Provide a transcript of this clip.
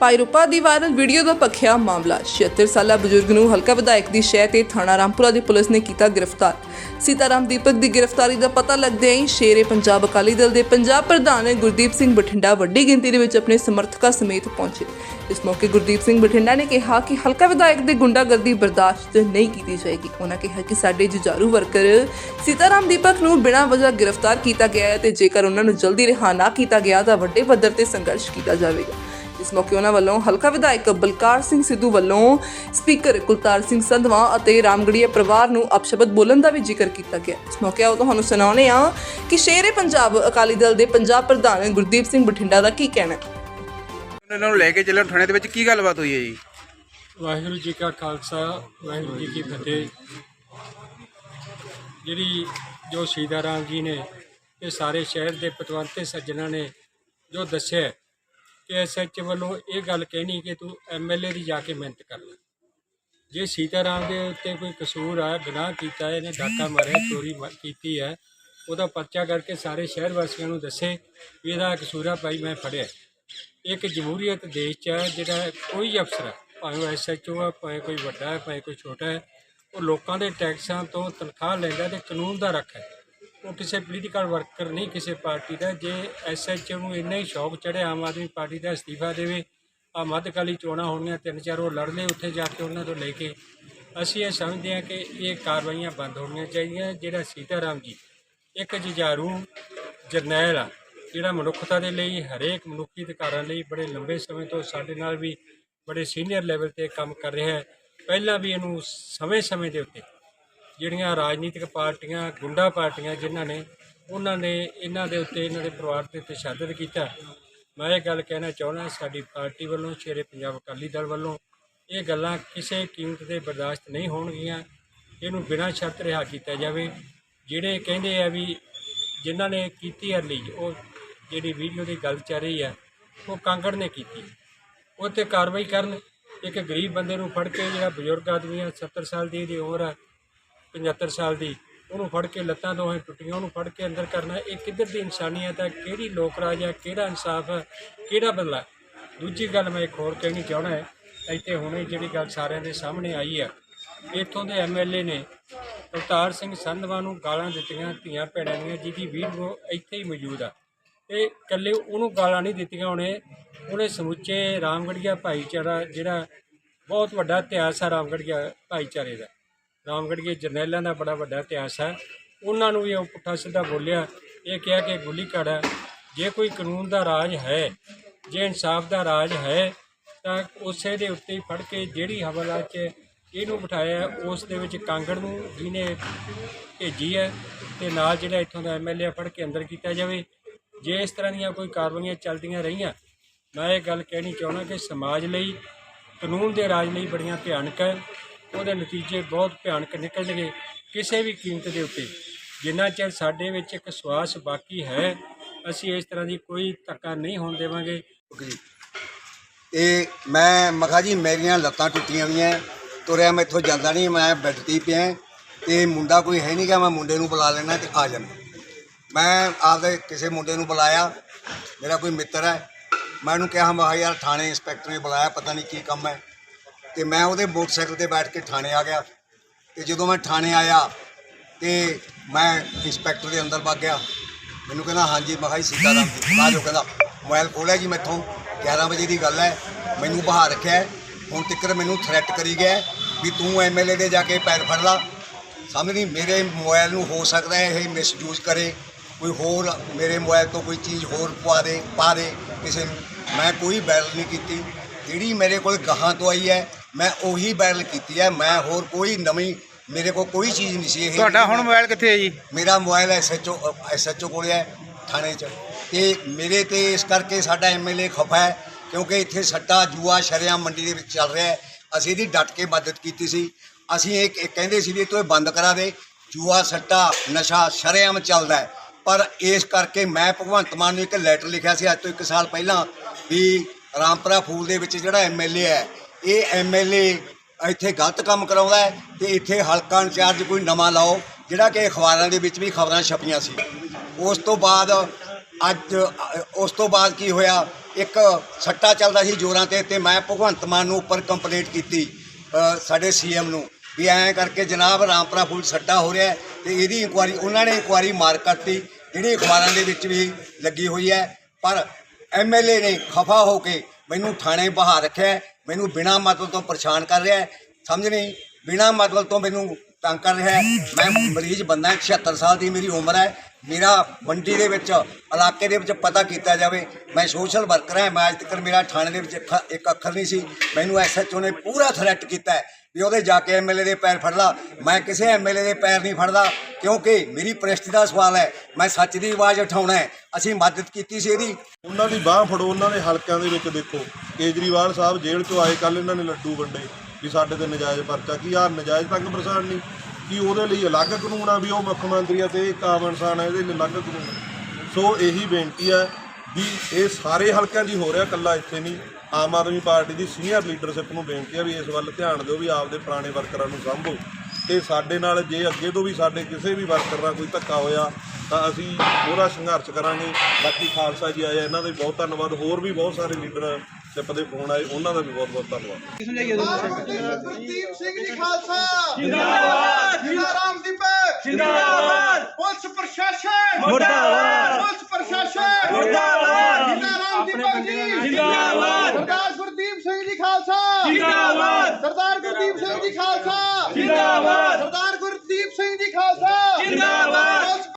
ਭਾਈ ਰੂਪਾ ਦੀ viral video ਦਾ ਪੱਖਿਆ ਮਾਮਲਾ। 76 ਸਾਲਾ ਬਜ਼ੁਰਗ ਨੂੰ ਹਲਕਾ ਵਿਧਾਇਕ ਦੀ ਸ਼ਹਿ ਤੇ ਥਾਣਾ ਰਾਮਪੁਰਾ ਦੀ ਪੁਲਿਸ ਨੇ ਕੀਤਾ ਗ੍ਰਿਫਤਾਰ। ਸੀਤਾਰਾਮ ਦੀਪਕ ਦੀ ਗ੍ਰਿਫਤਾਰੀ ਦਾ ਪਤਾ ਲੱਗਦਿਆਂ ਹੀ ਸ਼ੇਰੇ ਪੰਜਾਬ ਅਕਾਲੀ ਦਲ ਦੇ ਪੰਜਾਬ ਪ੍ਰਧਾਨ ਗੁਰਦੀਪ ਸਿੰਘ ਬਠਿੰਡਾ ਵੱਡੀ ਗਿਣਤੀ ਦੇ ਵਿੱਚ ਆਪਣੇ ਸਮਰਥਕਾਂ ਸਮੇਤ ਪਹੁੰਚੇ। ਇਸ ਮੌਕੇ ਗੁਰਦੀਪ ਸਿੰਘ ਬਠਿੰਡਾ ਨੇ ਕਿਹਾ ਕਿ ਹਲਕਾ ਵਿਧਾਇਕ ਦੇ ਗੁੰਡਾਗਰਦੀ ਬਰਦਾਸ਼ਤ ਨਹੀਂ ਕੀਤੀ ਜਾਏਗੀ। ਉਹਨਾਂ ਕਿਹਾ ਕਿ ਸਾਡੇ ਜੁਝਾਰੂ ਵਰਕਰ ਸੀਤਾਰਾਮ ਦੀਪਕ ਨੂੰ ਬਿਨਾਂ ਵਜ੍ਹਾ ਗ੍ਰਿਫਤਾਰ ਕੀਤਾ ਗਿਆ ਹੈ ਤੇ ਜੇਕਰ ਉਹਨਾਂ ਨੂੰ ਜਲਦੀ ਰਿਹਾ ਨਾ ਕੀਤਾ ਗਿਆ ਤਾਂ ਵੱਡੇ ਪੱਧਰ ਤੇ ਸੰਘਰਸ਼ ਕੀਤਾ ਜਾਵੇਗਾ। ਇਸ ਮੌਕੇ ਉਹਨਾਂ ਵੱਲੋਂ ਹਲਕਾ ਵਿਧਾਇਕ ਬਲਕਾਰ ਸਿੰਘ ਸਿੱਧੂ ਵੱਲੋਂ ਸਪੀਕਰ ਕੁਲਤਾਰ ਸਿੰਘ ਸੰਧਵਾ ਅਤੇ ਰਾਮਗੜੀਆ ਪਰਿਵਾਰ ਨੂੰ ਅਪਸ਼ਬਦ ਬੋਲਣ ਦਾ ਵੀ ਜ਼ਿਕਰ ਕੀਤਾ ਗਿਆ। ਇਸ ਮੌਕੇ ਆਓ ਤੁਹਾਨੂੰ ਸੁਣਾਉਂਦੇ ਹਾਂ ਕਿ ਸ਼ੇਰੇ ਪੰਜਾਬ ਅਕਾਲੀ ਦਲ ਦੇ ਪੰਜਾਬ ਪ੍ਰਧਾਨ ਗੁਰਦੀਪ ਸਿੰਘ ਬਠਿੰਡਾ ਦਾ ਕੀ ਕਹਿਣਾ ਹੈ। ਉਹਨਾਂ ਨੂੰ ਲੈ ਕੇ ਚੱਲਣ ਥਾਣੇ ਦੇ ਵਿੱਚ ਕੀ ਗੱਲਬਾਤ ਹੋਈ ਹੈ ਜੀ? ਵਾਹਿਗੁਰੂ ਜੀ ਕਾ ਖਾਲਸਾ ਵਾਹਿਗੁਰੂ ਜੀ ਕੀ ਫਤਿਹ। ਜਿਹੜੀ ਜੋ ਸੀਤਾ ਰਾਮ ਜੀ ਨੇ ਇਹ ਸਾਰੇ ਸ਼ਹਿਰ ਦੇ ਪਤਵੰਤੇ ਸੱਜਣਾ ਨੇ ਜੋ ਦੱਸਿਆ ਕਿ ਐਸਐਚ ਵੱਲੋਂ ਇਹ ਗੱਲ ਕਹਿਣੀ ਕਿ ਤੂੰ ਐਮਐਲਏ ਦੀ ਜਾ ਕੇ ਮਿਹਨਤ ਕਰ ਲੈ। ਜੇ ਸੀਤਾ ਦੇ ਉੱਤੇ ਕੋਈ ਕਸੂਰ ਆ, ਗੁਨਾਹ ਕੀਤਾ, ਇਹਨੇ ਡਾਕਾ ਮਾਰਿਆ, ਚੋਰੀ ਮ- ਕੀਤੀ ਹੈ, ਉਹਦਾ ਪਰਚਾ ਕਰਕੇ ਸਾਰੇ ਸ਼ਹਿਰ ਵਾਸੀਆਂ ਨੂੰ ਦੱਸੇ ਵੀ ਇਹਦਾ ਕਸੂਰ ਆ, ਭਾਈ ਮੈਂ ਫੜਿਆ। ਇੱਕ ਜਮਹੂਰੀਅਤ ਦੇਸ਼ 'ਚ ਹੈ, ਜਿਹੜਾ ਕੋਈ ਅਫਸਰ ਹੈ ਭਾਵੇਂ ਐਸਐਚਓ ਆ, ਭਾਵੇਂ ਕੋਈ ਵੱਡਾ ਹੈ, ਭਾਵੇਂ ਕੋਈ ਛੋਟਾ ਹੈ, ਉਹ ਲੋਕਾਂ ਦੇ ਟੈਕਸਾਂ ਤੋਂ ਤਨਖਾਹ ਲੈਂਦਾ ਤੇ ਕਾਨੂੰਨ ਦਾ ਰੱਖ ਹੈ। ਉਹ ਕਿਸੇ ਪੋਲੀਟੀਕਲ ਵਰਕਰ ਨਹੀਂ, ਕਿਸੇ ਪਾਰਟੀ ਦਾ। ਜੇ ਐਸਐਚਓ ਨੂੰ ਇੰਨਾ ਹੀ ਸ਼ੌਕ ਚੜਿਆ ਆਮ ਆਦਮੀ ਪਾਰਟੀ ਦਾ ਅਸਤੀਫਾ ਦੇਵੇ ਆ ਮੱਧਕਾਲੀ ਚੋਣਾਂ ਹੋਣੀਆਂ ਤਿੰਨ ਚਾਰ ਉਹ ਲੜ ਲਏ ਉੱਥੇ ਜਾ ਕੇ ਉਹਨਾਂ ਤੋਂ ਲੈ ਕੇ। ਅਸੀਂ ਇਹ ਸਮਝਦੇ ਹਾਂ ਕਿ ਇਹ ਕਾਰਵਾਈਆਂ ਬੰਦ ਹੋਣੀਆਂ ਚਾਹੀਦੀਆਂ। ਜਿਹੜਾ ਸੀਤਾਰਾਮ ਜੀ, ਇੱਕ ਜੁਝਾਰੂ ਜਰਨੈਲ ਆ, ਜਿਹੜਾ ਮਨੁੱਖਤਾ ਦੇ ਲਈ, ਹਰੇਕ ਮਨੁੱਖੀ ਅਧਿਕਾਰਾਂ ਲਈ ਬੜੇ ਲੰਬੇ ਸਮੇਂ ਤੋਂ ਸਾਡੇ ਨਾਲ ਵੀ ਬੜੇ ਸੀਨੀਅਰ ਲੈਵਲ ਤੇ ਕੰਮ ਕਰ ਰਿਹਾ ਹੈ। ਪਹਿਲਾਂ ਵੀ ਇਹਨੂੰ ਸਮੇਂ-ਸਮੇਂ ਦੇ ਉੱਤੇ ਜਿਹੜੀਆਂ ਰਾਜਨੀਤਿਕ ਪਾਰਟੀਆਂ, ਗੁੰਡਾ ਪਾਰਟੀਆਂ ਜਿਨ੍ਹਾਂ ਨੇ, ਉਹਨਾਂ ਨੇ ਇਹਨਾਂ ਦੇ ਉੱਤੇ ਇਹਨਾਂ ਦੇ ਪਰਿਵਾਰ ਦੇ ਉੱਤੇ ਤਸ਼ੱਦਦ ਕੀਤਾ। ਮੈਂ ਇਹ ਗੱਲ ਕਹਿਣਾ ਚਾਹੁੰਦਾ, ਸਾਡੀ ਪਾਰਟੀ ਵੱਲੋਂ, ਸ਼ੇਰੇ ਪੰਜਾਬ ਅਕਾਲੀ ਦਲ ਵੱਲੋਂ, ਇਹ ਗੱਲਾਂ ਕਿਸੇ ਕੀਮਤ ਤੇ ਬਰਦਾਸ਼ਤ ਨਹੀਂ ਹੋਣਗੀਆਂ। ਇਹਨੂੰ ਬਿਨਾਂ ਸ਼ਰਤ ਰਿਹਾ ਕੀਤਾ ਜਾਵੇ। ਜਿਹੜੇ ਕਹਿੰਦੇ ਆ ਵੀ ਜਿਨ੍ਹਾਂ ਨੇ ਕੀਤੀ ਅਰਲੀ ਉਹ ਜਿਹੜੀ ਵੀਡੀਓ ਦੀ ਗੱਲ ਚੱਲ ਰਹੀ ਹੈ ਉਹ ਕਾਂਗੜ ਨੇ ਕੀਤੀ। ਉਹ ਤੇ ਕਾਰਵਾਈ ਕਰਨ, ਇੱਕ ਗਰੀਬ ਬੰਦੇ ਨੂੰ ਫੜ ਕੇ, ਜਿਹੜਾ ਬਜ਼ੁਰਗ ਆਦਮੀ ਆ 70 ਸਾਲ ਦੀ ਇਹਦੀ ਉਮਰ ਆ 75 ਸਾਲ ਦੀ। ਉਹਨੂੰ ਫੜ ਕੇ ਲੱਤਾਂ ਦੋਵੇਂ ਟੁੱਟੀਆਂ, ਉਹਨੂੰ ਫੜ ਕੇ ਅੰਦਰ ਕਰਨਾ ਇਹ ਕਿੱਧਰ ਦੀ ਇਨਸਾਨੀਅਤ ਹੈ? ਕਿਹੜੀ ਲੋਕ ਰਾਜ ਹੈ? ਕਿਹੜਾ ਇਨਸਾਫ ਹੈ? ਕਿਹੜਾ ਬਦਲਾ ਦੂਜੀ ਗੱਲ ਮੈਂ ਇੱਕ ਹੋਰ ਕਹਿਣੀ ਚਾਹਣਾ ਹੈ। ਇੱਥੇ ਹੁਣੇ ਜਿਹੜੀ ਗੱਲ ਸਾਰਿਆਂ ਦੇ ਸਾਹਮਣੇ ਆਈ ਹੈ। ਇੱਥੋਂ ਦੇ ਐਮਐਲਏ ਨੇ ਅਵਤਾਰ ਸਿੰਘ ਸੰਧਵਾ ਨੂੰ ਗਾਲਾਂ ਦਿੱਤੀਆਂ ਧੀਆਂ ਭੈਣਾਂ ਦੀਆਂ, ਜਿਹਦੀ ਵੀਡੀਓ ਇੱਥੇ ਹੀ ਮੌਜੂਦ ਆ। ਇਹ ਇਕੱਲੇ ਉਹਨੂੰ ਗਾਲਾਂ ਨਹੀਂ ਦਿੱਤੀਆਂ ਉਹਨੇ ਉਹਨੇ ਸਮੁੱਚੇ ਰਾਮਗੜੀਆ ਭਾਈਚਾਰਾ ਜਿਹੜਾ ਬਹੁਤ ਵੱਡਾ ਇਤਿਹਾਸ ਆ ਰਾਮਗੜੀਆ ਭਾਈਚਾਰੇ ਦਾ। ਰਾਮਗੜ੍ਹੀਏ ਜਰਨੈਲਾਂ ਦਾ ਬੜਾ ਵੱਡਾ ਇਤਿਹਾਸ ਹੈ। ਉਹਨਾਂ ਨੂੰ ਵੀ ਉਹ ਪੁੱਠਾ ਸਿੱਧਾ ਬੋਲਿਆ। ਇਹ ਕਿਹਾ ਕਿ ਗੁੱਲੀ ਕਾੜਾ ਜੇ ਕੋਈ ਕਾਨੂੰਨ ਦਾ ਰਾਜ ਹੈ, ਜੇ ਇਨਸਾਫ ਦਾ ਰਾਜ ਹੈ, ਤਾਂ ਉਸੇ ਦੇ ਉੱਤੇ ਹੀ ਫੜ ਕੇ ਜਿਹੜੀ ਹਵਾਲਾ 'ਚ ਇਹਨੂੰ ਬਿਠਾਇਆ ਉਸ ਦੇ ਵਿੱਚ ਕਾਂਗੜ ਨੂੰ ਜਿਹਨੇ ਭੇਜੀ ਹੈ ਤੇ ਨਾਲ ਜਿਹੜਾ ਇੱਥੋਂ ਦਾ ਐਮਐਲਏ ਫੜ ਕੇ ਅੰਦਰ ਕੀਤਾ ਜਾਵੇ। ਜੇ ਇਸ ਤਰ੍ਹਾਂ ਦੀਆਂ ਕੋਈ ਕਾਰਵਾਈਆਂ ਚੱਲਦੀਆਂ ਰਹੀਆਂ, ਮੈਂ ਇਹ ਗੱਲ ਕਹਿਣੀ ਚਾਹੁੰਦਾ ਕਿ ਸਮਾਜ ਲਈ, ਕਾਨੂੰਨ ਦੇ ਰਾਜ ਲਈ ਬੜੀਆਂ ਭਿਆਨਕ ਹੈ। ਉਹਦੇ ਨਤੀਜੇ ਬਹੁਤ ਭਿਆਨਕ ਨਿਕਲਣਗੇ ਕਿਸੇ ਵੀ ਕੀਮਤ ਦੇ ਉੱਤੇ। ਜਿੰਨਾ ਚਿਰ ਸਾਡੇ ਵਿੱਚ ਇੱਕ ਸਵਾਸ ਬਾਕੀ ਹੈ, ਅਸੀਂ ਇਸ ਤਰ੍ਹਾਂ ਦੀ ਕੋਈ ਧੱਕਾ ਨਹੀਂ ਹੋਣ ਦੇਵਾਂਗੇ। ਇਹ ਮੈਂ ਮਖਾ ਜੀ, ਮੇਰੀਆਂ ਲੱਤਾਂ ਟੁੱਟੀਆਂ ਹੋਈਆਂ, ਤੁਰਿਆ ਮੈਂ ਇੱਥੋਂ ਜਾਂਦਾ ਨਹੀਂ, ਮੈਂ ਬੈੱਡ ਤੇ ਪਿਆ। ਤੇ ਮੁੰਡਾ ਕੋਈ ਹੈ ਨਹੀਂ ਕਿ ਮੈਂ ਮੁੰਡੇ ਨੂੰ ਬੁਲਾ ਲੈਣਾ ਤੇ ਆ ਜਾਣਾ। ਮੈਂ ਆਪਦੇ ਕਿਸੇ ਮੁੰਡੇ ਨੂੰ ਬੁਲਾਇਆ, ਮੇਰਾ ਕੋਈ ਮਿੱਤਰ ਹੈ। ਮੈਂ ਉਹਨੂੰ ਕਿਹਾ, ਮੈਂ ਕਿਹਾ ਯਾਰ ਥਾਣੇ ਇੰਸਪੈਕਟਰ ਨੇ ਬੁਲਾਇਆ, ਪਤਾ ਨਹੀਂ ਕੀ ਕੰਮ ਹੈ। ਤੇ ਮੈਂ ਉਹਦੇ ਮੋਟਰਸਾਈਕਲ ਤੇ ਬੈਠ ਕੇ ਥਾਣੇ ਆ ਗਿਆ। ਤੇ ਜਦੋਂ ਮੈਂ ਥਾਣੇ ਆਇਆ ਤੇ ਮੈਂ ਇੰਸਪੈਕਟਰ ਦੇ ਅੰਦਰ ਵਗ ਗਿਆ। ਮੈਨੂੰ ਕਹਿੰਦਾ, ਹਾਂਜੀ, ਮੈਂ ਕਿਹਾ ਜੀ ਸੀਤਾਰਾਮ ਜੀ। ਬਾਅਦ ਕਹਿੰਦਾ, ਮੋਬਾਈਲ ਖੋਲਿਆ ਜੀ ਮੈਥੋਂ। 11 ਵਜੇ ਦੀ ਗੱਲ ਹੈ। ਮੈਨੂੰ ਬਹਾ ਰੱਖਿਆ ਹੁਣ ਤੱਕ ਮੈਨੂੰ ਥ੍ਰੈਟ ਕਰੀ ਗਿਆ ਵੀ ਤੂੰ ਐਮਐਲਏ ਦੇ ਜਾ ਕੇ ਪੈਰ ਫੜ ਲਾ। ਸਮਝ ਨਹੀਂ, ਮੇਰੇ ਮੋਬਾਈਲ ਨੂੰ ਹੋ ਸਕਦਾ ਹੈ ਇਹ ਮਿਸਯੂਜ਼ ਕਰੇ। ਕੋਈ ਹੋਰ ਮੇਰੇ ਮੋਬਾਈਲ ਤੋਂ ਕੋਈ ਚੀਜ਼ ਹੋਰ ਪਵਾ ਦੇ, ਪਾ ਦੇ। ਕਿਸੇ ਨੂੰ ਮੈਂ ਕੋਈ ਬੈਲ ਨਹੀਂ ਕੀਤੀ। ਜਿਹੜੀ ਮੇਰੇ ਕੋਲ ਗਾਹਾਂ ਤੋਂ ਆਈ ਹੈ ਮੈਂ ਉਹੀ ਬੈਰਲ ਕੀਤੀ ਹੈ ਮੈਂ ਹੋਰ ਕੋਈ ਨਵੀਂ ਮੇਰੇ ਕੋਲ ਕੋਈ ਚੀਜ਼ ਨਹੀਂ ਸੀ ਇਹ। ਤੁਹਾਡਾ ਹੁਣ ਮੋਬਾਈਲ ਕਿੱਥੇ ਹੈ ਜੀ? ਮੇਰਾ ਮੋਬਾਈਲ ਐਸਐਚਓ ਐਸਐਚਓ ਕੋਲ ਹੈ ਥਾਣੇ 'ਚ। ਤੇ ਮੇਰੇ ਤੇ ਇਸ ਕਰਕੇ ਸਾਡਾ ਐਮਐਲਏ ਖਫਾ ਹੈ ਕਿਉਂਕਿ ਇੱਥੇ ਸੱਟਾ ਜੂਆ ਸ਼ਰਿਆਮ ਮੰਡੀ ਦੇ ਵਿੱਚ ਚੱਲ ਰਿਹਾ ਹੈ। ਅਸੀਂ ਇਹਦੀ ਡਟ ਕੇ ਮਦਦ ਕੀਤੀ ਸੀ। ਅਸੀਂ ਇਹ ਕਹਿੰਦੇ ਸੀ ਵੀ ਇਹ ਬੰਦ ਕਰਾ ਦੇ। ਜੂਆ ਸੱਟਾ ਨਸ਼ਾ ਸ਼ਰਿਆਮ ਚੱਲਦਾ ਹੈ। ਪਰ ਇਸ ਕਰਕੇ ਮੈਂ ਭਗਵੰਤ ਮਾਨ ਨੂੰ ਇੱਕ ਲੈਟਰ ਲਿਖਿਆ ਸੀ ਅੱਜ ਤੋਂ 1 ਸਾਲ ਪਹਿਲਾਂ ਵੀ ਰਾਮਪੁਰਾ ਫੂਲ ਦੇ ਵਿੱਚ ਜਿਹੜਾ ਐਮਐਲਏ ਹੈ ਇਹ ਐਮਐਲਏ ਇੱਥੇ ਗਲਤ ਕੰਮ ਕਰਾਉਂਦਾ ਹੈ ਤੇ ਇੱਥੇ ਹਲਕਾ ਇੰਚਾਰਜ ਕੋਈ ਨਵਾਂ ਲਾਓ ਜਿਹੜਾ ਕਿ ਅਖਬਾਰਾਂ ਦੇ ਵਿੱਚ ਵੀ ਖਬਰਾਂ ਛਪੀਆਂ ਸੀ। ਉਸ ਤੋਂ ਬਾਅਦ ਅੱਜ ਉਸ ਤੋਂ ਬਾਅਦ ਕੀ ਹੋਇਆ? ਇੱਕ ਸੱਟਾ ਚੱਲਦਾ ਸੀ ਜੋਰਾਂ ਤੇ ਤੇ ਮੈਂ ਭਗਵੰਤ ਮਾਨ ਨੂੰ ਉੱਪਰ ਕੰਪਲੇਂਟ ਕੀਤੀ ਅ, ਸਾਡੇ ਸੀਐਮ ਨੂੰ ਵੀ ਐਂ ਕਰਕੇ ਜਨਾਬ ਰਾਮਪੁਰਾ ਫੁੱਲ ਸੱਟਾ ਹੋ ਰਿਹਾ ਹੈ ਤੇ ਇਹਦੀ ਇਨਕੁਆਰੀ ਉਹਨਾਂ ਨੇ ਇਨਕੁਆਰੀ ਮਾਰ ਕਰਤੀ ਜਿਹੜੀ ਅਖਬਾਰਾਂ ਦੇ ਵਿੱਚ ਵੀ ਲੱਗੀ ਹੋਈ ਹੈ। ਪਰ ਐਮਐਲਏ ਨੇ ਖਫਾ ਹੋ ਕੇ ਮੈਨੂੰ ਥਾਣੇ ਬਹਾ ਰੱਖਿਆ ਮੈਨੂੰ ਬਿਨਾਂ ਮਤਲਬ ਤੋਂ ਪਰੇਸ਼ਾਨ ਕਰ ਰਿਹਾ ਹੈ, ਸਮਝ ਨਹੀਂ? ਬਿਨਾਂ ਮਤਲਬ ਤੋਂ ਮੈਨੂੰ ਤੰਗ ਕਰ ਰਿਹਾ ਹੈ। ਮੈਂ ਮਰੀਜ਼ ਬੰਦਾ 76 ਸਾਲ ਦੀ ਮੇਰੀ ਉਮਰ ਹੈ। ਮੇਰਾ ਮੰਡੀ ਦੇ ਵਿੱਚ, ਇਲਾਕੇ ਦੇ ਵਿੱਚ ਪਤਾ ਕੀਤਾ ਜਾਵੇ, ਮੈਂ ਸੋਸ਼ਲ ਵਰਕਰ ਹਾਂ, ਮੈਂ ਅੱਜ ਤੱਕ ਮੇਰਾ ਥਾਣੇ ਦੇ ਵਿੱਚ ਇੱਕ- ਅੱਖਰ ਨਹੀਂ ਸੀ। ਮੈਨੂੰ ਐਸਐਚਓ ਨੇ ਪੂਰਾ ਥ੍ਰੈਟ ਕੀਤਾ ਹੈ ਵੀ ਉਹਦੇ ਜਾ ਕੇ ਐਮਐਲਏ ਦੇ ਪੈਰ ਫੜਦਾ ਮੈਂ ਕਿਸੇ ਐਮਐਲਏ ਦੇ ਪੈਰ ਨਹੀਂ ਫੜਦਾ, ਕਿਉਂਕਿ ਮੇਰੀ ਪ੍ਰੈਸਟੀ ਦਾ ਸਵਾਲ ਹੈ, ਮੈਂ ਸੱਚ ਦੀ ਆਵਾਜ਼ ਉਠਾਉਣਾ ਹੈ। ਅਸੀਂ ਮਦਦ ਕੀਤੀ ਸੀ ਇਹਦੀ। ਉਹਨਾਂ ਦੀ ਬਾਹ ਫੜੋ, ਉਹਨਾਂ ਦੇ ਹਲਕਿਆਂ ਦੇ ਵਿੱਚ ਦੇਖੋ। ਕੇਜਰੀਵਾਲ ਸਾਹਿਬ ਜੇਲ੍ਹ ਚੋਂ ਆਏ ਕੱਲ ਇਹਨਾਂ ਨੇ ਲੱਡੂ ਵੰਡੇ ਵੀ ਸਾਡੇ ਤੇ ਨਜਾਇਜ਼ ਪਰਚਾ ਕੀ ਆ, ਨਜਾਇਜ਼ ਤੰਗ ਪ੍ਰਸਾਨ ਨਹੀਂ। ਕੀ ਉਹਦੇ ਲਈ ਅਲੱਗ ਕਾਨੂੰਨ ਆ ਵੀ ਉਹ ਮੁੱਖ ਮੰਤਰੀ ਆ ਤੇ ਇੱਕ ਆਮ ਇਨਸਾਨ ਆ, ਇਹਦੇ ਲਈ ਅਲੱਗ ਕਾਨੂੰਨ ਆ। ਸੋ ਇਹੀ ਬੇਨਤੀ ਹੈ ਵੀ ਇਹ ਸਾਰੇ ਹਲਕਿਆਂ ਦੀ ਹੋ ਰਿਹਾ ਕੱਲਾ ਇੱਥੇ ਨਹੀਂ। ਆਮ ਆਦਮੀ ਪਾਰਟੀ ਦੀ ਸੀਨੀਅਰ ਲੀਡਰਸ਼ਿਪ ਨੂੰ ਬੇਨਤੀ ਆ ਵੀ ਇਸ ਵੱਲ ਧਿਆਨ ਦਿਓ ਵੀ ਆਪਦੇ ਪੁਰਾਣੇ ਵਰਕਰਾਂ ਨੂੰ ਸਾਂਭੋ। ਤੇ ਸਾਡੇ ਨਾਲ ਜੇ ਅੱਗੇ ਤੋਂ ਵੀ ਸਾਡੇ ਕਿਸੇ ਵੀ ਵਰਕਰ ਨਾਲ ਕੋਈ ਧੱਕਾ ਹੋਇਆ, ਤਾਂ ਅਸੀਂ ਉਹਦਾ ਸੰਘਰਸ਼ ਕਰਾਂਗੇ। ਬਾਕੀ ਖਾਲਸਾ ਜੀ ਆਏ ਇਹਨਾਂ ਦਾ ਬਹੁਤ ਧੰਨਵਾਦ। ਹੋਰ ਵੀ ਬਹੁਤ ਸਾਰੇ ਲੀਡਰ ਟਿਪ ਦੇ ਫੋਨ ਆਏ ਉਹਨਾਂ ਦਾ ਵੀ ਬਹੁਤ ਬਹੁਤ ਧੰਨਵਾਦ। ਗੁਰਦੀਪ ਸਿੰਘ ਜੀ ਖਾਲਸਾ। ਜਿੰਦਾਬਾਦ! ਜਿੰਦਾ ਰਾਮ ਦੀਪਕ ਜਿੰਦਾਬਾਦ! ਪੁਲਿਸ ਪ੍ਰਸ਼ਾਸਨ। ਮੁਰਦਾਬਾਦ! ਪੁਲਿਸ ਪ੍ਰਸ਼ਾਸਨ। ਮੁਰਦਾਬਾਦ! ਜਿੰਦਾ ਰਾਮ ਦੀਪਕ ਜੀ। ਜਿੰਦਾਬਾਦ! ਸਰਦਾਰ ਗੁਰਦੀਪ ਸਿੰਘ ਜੀ ਖਾਲਸਾ। ਜਿੰਦਾਬਾਦ! ਸਰਦਾਰ ਗੁਰਦੀਪ ਸਿੰਘ ਜੀ ਖਾਲਸਾ।